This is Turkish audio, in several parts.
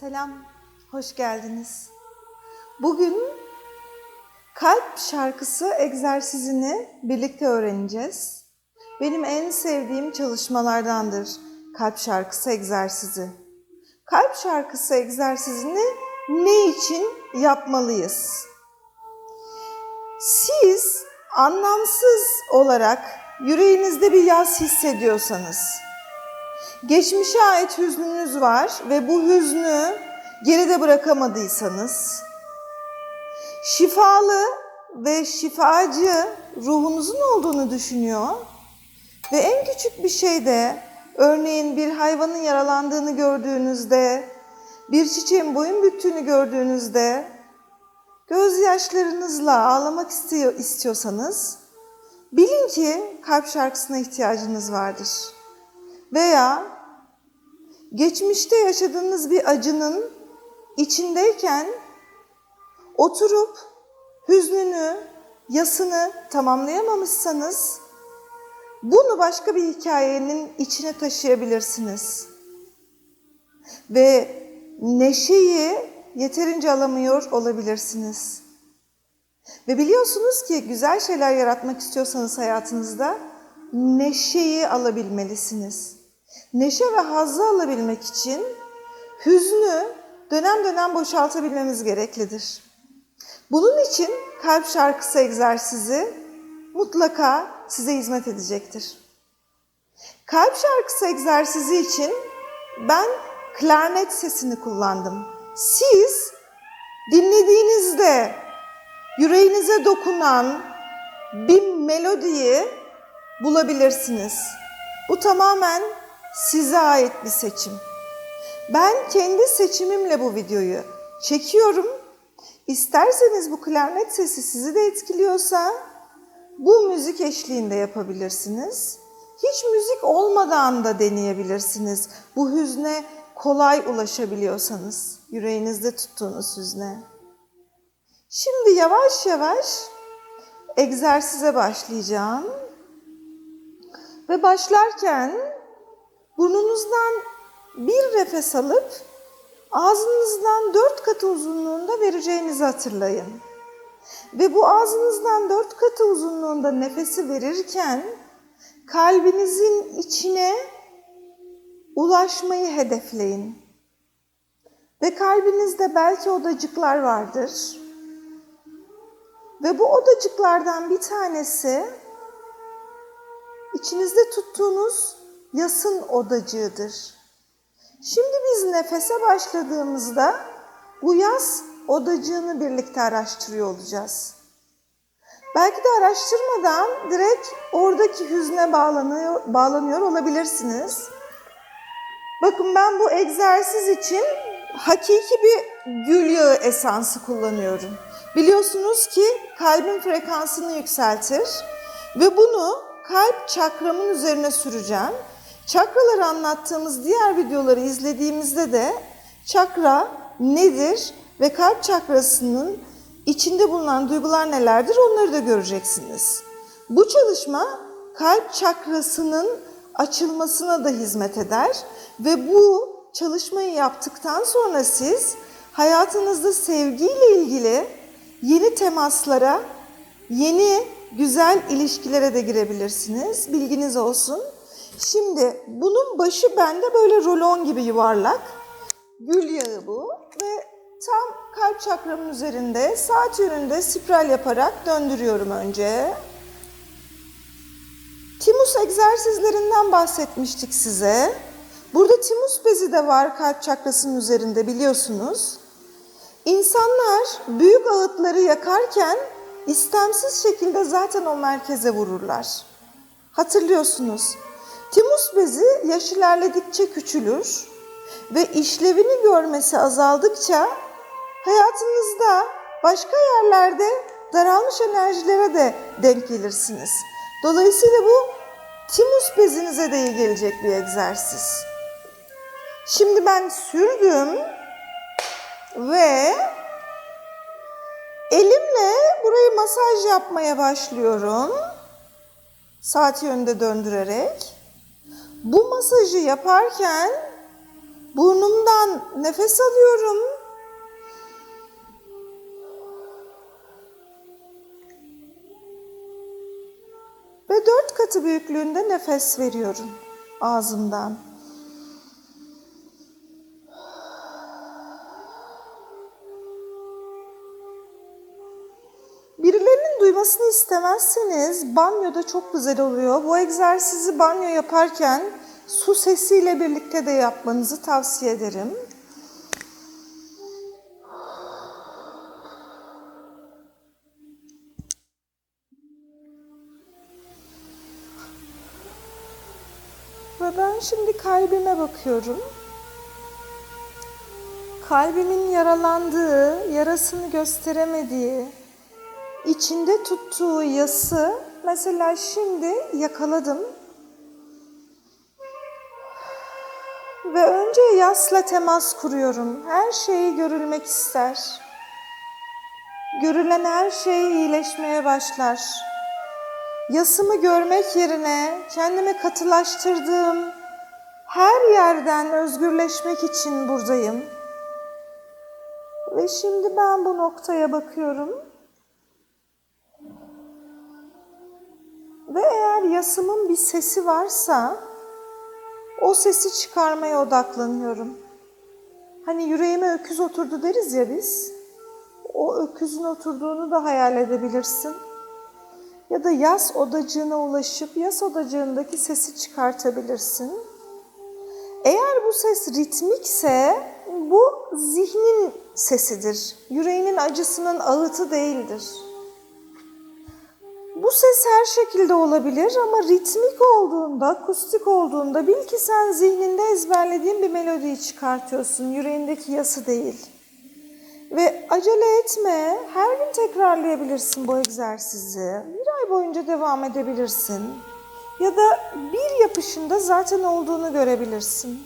Selam, hoş geldiniz. Bugün kalp şarkısı egzersizini birlikte öğreneceğiz. Benim en sevdiğim çalışmalardandır kalp şarkısı egzersizi. Kalp şarkısı egzersizini ne için yapmalıyız? Siz anlamsız olarak yüreğinizde bir yaz hissediyorsanız, geçmişe ait hüznünüz var ve bu hüznü geride bırakamadıysanız, şifalı ve şifacı ruhunuzun olduğunu düşünüyor ve en küçük bir şeyde, örneğin bir hayvanın yaralandığını gördüğünüzde, bir çiçeğin boyun büktüğünü gördüğünüzde, gözyaşlarınızla ağlamak istiyor, istiyorsanız, bilin ki kalp şarkısına ihtiyacınız vardır. Veya geçmişte yaşadığınız bir acının içindeyken oturup hüznünü, yasını tamamlayamamışsanız bunu başka bir hikayenin içine taşıyabilirsiniz. Ve neşeyi yeterince alamıyor olabilirsiniz. Ve biliyorsunuz ki güzel şeyler yaratmak istiyorsanız hayatınızda neşeyi alabilmelisiniz. Neşe ve hazzı alabilmek için hüznü dönem dönem boşaltabilmemiz gereklidir. Bunun için kalp şarkısı egzersizi mutlaka size hizmet edecektir. Kalp şarkısı egzersizi için ben klarnet sesini kullandım. Siz dinlediğinizde yüreğinize dokunan bir melodiyi bulabilirsiniz. Bu tamamen size ait bir seçim. Ben kendi seçimimle bu videoyu çekiyorum. İsterseniz bu klarnet sesi sizi de etkiliyorsa bu müzik eşliğinde yapabilirsiniz. Hiç müzik olmadan da deneyebilirsiniz. Bu hüzne kolay ulaşabiliyorsanız, yüreğinizde tuttuğunuz hüzne. Şimdi yavaş yavaş egzersize başlayacağım. Ve başlarken burnunuzdan bir nefes alıp ağzınızdan dört katı uzunluğunda vereceğinizi hatırlayın. Ve bu ağzınızdan dört katı uzunluğunda nefesi verirken kalbinizin içine ulaşmayı hedefleyin. Ve kalbinizde belki odacıklar vardır. Ve bu odacıklardan bir tanesi içinizde tuttuğunuz yasın odacığıdır. Şimdi biz nefese başladığımızda bu yas odacığını birlikte araştırıyor olacağız. Belki de araştırmadan direkt oradaki hüzne bağlanıyor, bağlanıyor olabilirsiniz. Bakın ben bu egzersiz için hakiki bir gül yağı esansı kullanıyorum. Biliyorsunuz ki kalbin frekansını yükseltir ve bunu kalp çakramın üzerine süreceğim. Çakraları anlattığımız diğer videoları izlediğimizde de çakra nedir ve kalp çakrasının içinde bulunan duygular nelerdir onları da göreceksiniz. Bu çalışma kalp çakrasının açılmasına da hizmet eder ve bu çalışmayı yaptıktan sonra siz hayatınızda sevgiyle ilgili yeni temaslara, yeni güzel ilişkilere de girebilirsiniz. Bilginiz olsun. Şimdi bunun başı bende böyle rolon gibi yuvarlak. Gül yağı bu ve tam kalp çakramın üzerinde saat yönünde spiral yaparak döndürüyorum önce. Timus egzersizlerinden bahsetmiştik size. Burada timus bezi de var kalp çakrasının üzerinde biliyorsunuz. İnsanlar büyük ağıtları yakarken istemsiz şekilde zaten o merkeze vururlar. Hatırlıyorsunuz. Timus bezi yaş ilerledikçe küçülür ve işlevini görmesi azaldıkça hayatınızda başka yerlerde daralmış enerjilere de denk gelirsiniz. Dolayısıyla bu timus bezinize de iyi gelecek bir egzersiz. Şimdi ben sürdüm ve elimle burayı masaj yapmaya başlıyorum. Saat yönünde döndürerek. Bu masajı yaparken Burnumdan nefes alıyorum. Ve dört katı büyüklüğünde nefes veriyorum ağzımdan. İstemezseniz banyoda çok güzel oluyor. Bu egzersizi banyo yaparken su sesiyle birlikte de yapmanızı tavsiye ederim. Ve ben şimdi kalbime bakıyorum. Kalbimin yaralandığı, yarasını gösteremediği, içinde tuttuğu yası mesela şimdi yakaladım. Ve önce yasla temas kuruyorum. Her şeyi görülmek ister. Görülen her şey iyileşmeye başlar. Yasımı görmek yerine kendimi katılaştırdığım her yerden özgürleşmek için buradayım. Ve şimdi ben bu noktaya bakıyorum. Ve eğer yasımın bir sesi varsa o sesi çıkarmaya odaklanıyorum. Hani yüreğime öküz oturdu deriz ya biz. O öküzün oturduğunu da hayal edebilirsin. Ya da yas odacığına ulaşıp yas odacığındaki sesi çıkartabilirsin. Eğer bu ses ritmikse bu zihnin sesidir. Yüreğinin acısının ağıtı değildir. Bu ses her şekilde olabilir ama ritmik olduğunda, akustik olduğunda bil ki sen zihninde ezberlediğin bir melodiyi çıkartıyorsun. Yüreğindeki yası değil. Ve acele etme. Her gün tekrarlayabilirsin bu egzersizi. Bir ay boyunca devam edebilirsin. Ya da bir yapışında zaten olduğunu görebilirsin.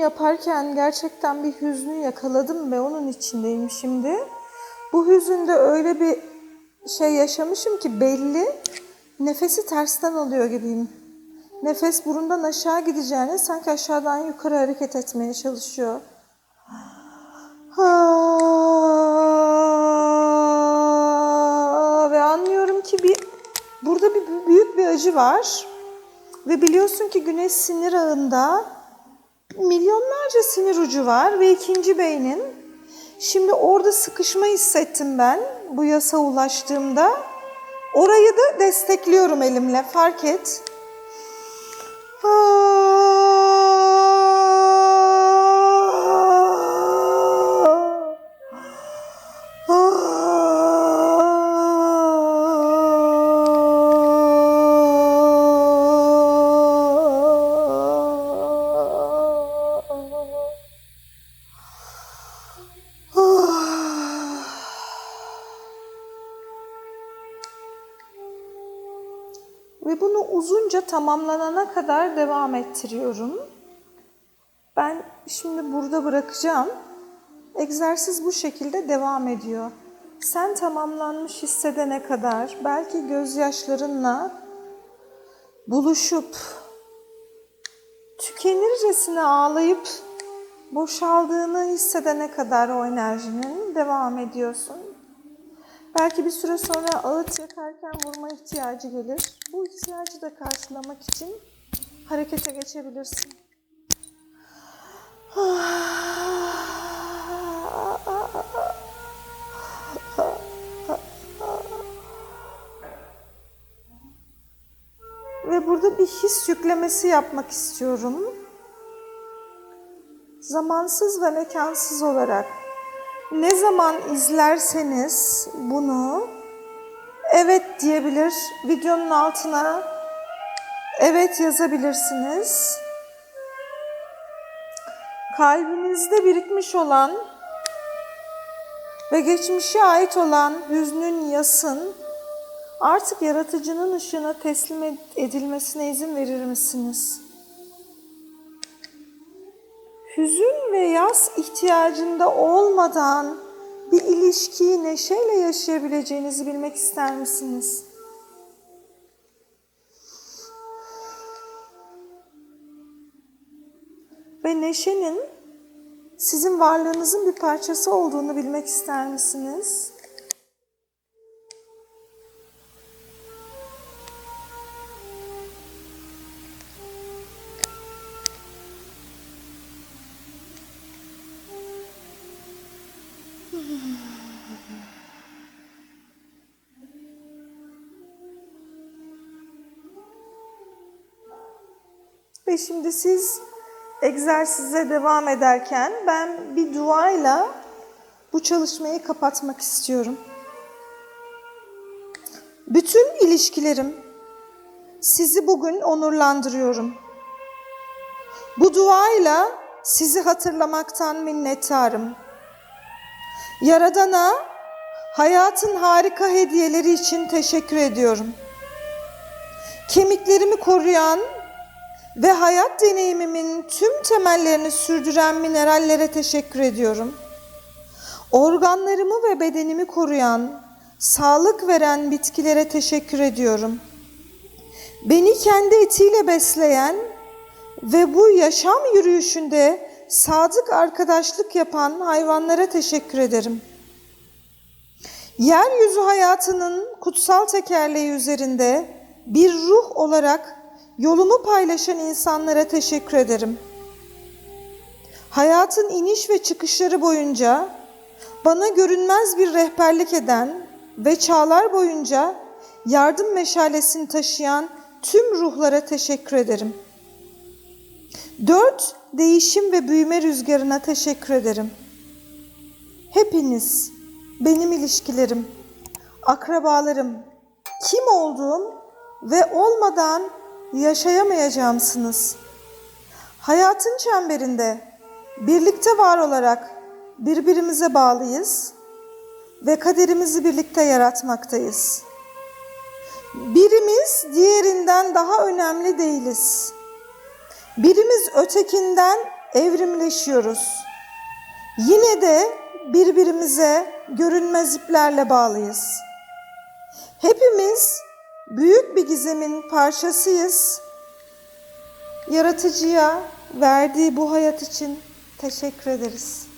Yaparken gerçekten bir hüznü yakaladım ve onun içindeyim şimdi. Bu hüzünde öyle bir şey yaşamışım ki belli. Nefesi tersten alıyor gibiyim. Nefes burundan aşağı gideceğine sanki aşağıdan yukarı hareket etmeye çalışıyor. Ha, ve anlıyorum ki bir burada bir büyük bir acı var. Ve biliyorsun ki güneş sinir ağında milyonlarca sinir ucu var ve ikinci beynin. Şimdi orada sıkışma hissettim ben bu yasa ulaştığımda. Orayı da destekliyorum elimle fark et. Ve bunu uzunca tamamlanana kadar devam ettiriyorum. Ben şimdi burada bırakacağım. Egzersiz bu şekilde devam ediyor. Sen tamamlanmış hissedene kadar belki gözyaşlarınla buluşup tükenircesine ağlayıp boşaldığını hissedene kadar o enerjinin devam ediyorsun. Belki bir süre sonra ağıt yakarken vurma ihtiyacı gelir. Bu ihtiyacı da karşılamak için harekete geçebilirsin. Ve burada bir his yüklemesi yapmak istiyorum. Zamansız ve mekansız olarak ne zaman izlerseniz bunu evet diyebilir. Videonun altına evet yazabilirsiniz. Kalbinizde birikmiş olan ve geçmişe ait olan hüznün yasın artık yaratıcının ışığına teslim ed- edilmesine izin verir misiniz? Hüzün ve yas ihtiyacında olmadan bir ilişkiyi neşeyle yaşayabileceğinizi bilmek ister misiniz? Ve neşenin sizin varlığınızın bir parçası olduğunu bilmek ister misiniz? Ve şimdi siz egzersize devam ederken ben bir duayla bu çalışmayı kapatmak istiyorum. Bütün ilişkilerim sizi bugün onurlandırıyorum. Bu duayla sizi hatırlamaktan minnettarım. Yaradana hayatın harika hediyeleri için teşekkür ediyorum. Kemiklerimi koruyan ve hayat deneyimimin tüm temellerini sürdüren minerallere teşekkür ediyorum. Organlarımı ve bedenimi koruyan, sağlık veren bitkilere teşekkür ediyorum. Beni kendi etiyle besleyen ve bu yaşam yürüyüşünde sadık arkadaşlık yapan hayvanlara teşekkür ederim. Yeryüzü hayatının kutsal tekerleği üzerinde bir ruh olarak yolumu paylaşan insanlara teşekkür ederim. Hayatın iniş ve çıkışları boyunca bana görünmez bir rehberlik eden ve çağlar boyunca yardım meşalesini taşıyan tüm ruhlara teşekkür ederim. Dört, değişim ve büyüme rüzgarına teşekkür ederim. Hepiniz, benim ilişkilerim, akrabalarım, kim olduğum ve olmadan yaşayamayacağımsınız. Hayatın çemberinde birlikte var olarak birbirimize bağlıyız ve kaderimizi birlikte yaratmaktayız. Birimiz diğerinden daha önemli değiliz. Birimiz ötekinden evrimleşiyoruz. Yine de birbirimize görünmez iplerle bağlıyız. Hepimiz büyük bir gizemin parçasıyız. Yaratıcıya verdiği bu hayat için teşekkür ederiz.